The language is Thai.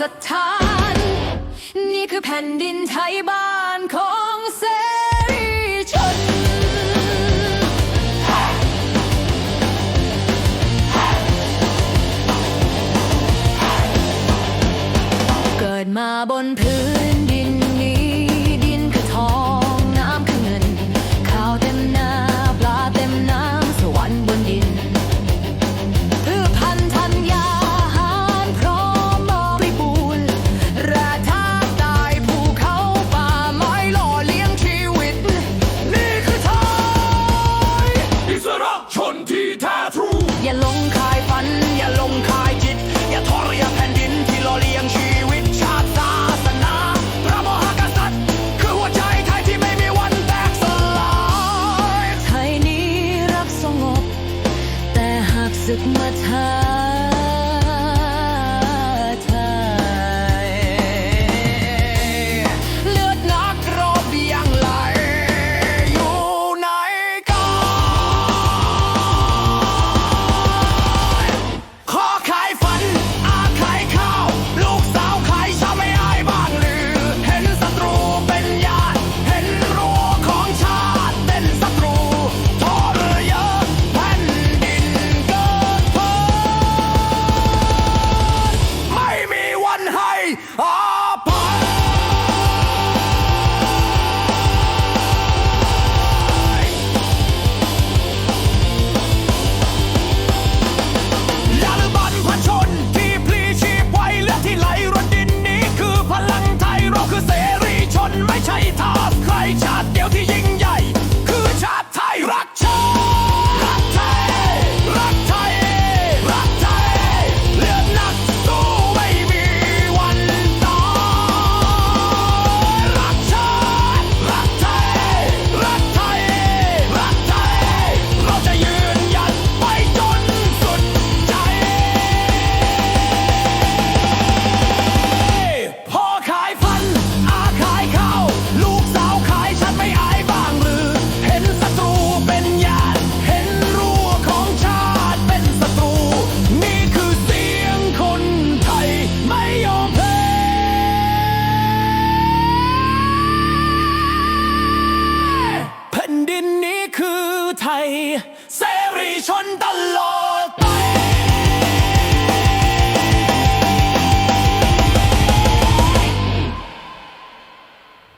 สถาน นี่คือแผ่นดินไทยบ้านของเสรีชน เกิดมาบนพื้นดิน giấc mắt hai 穿大了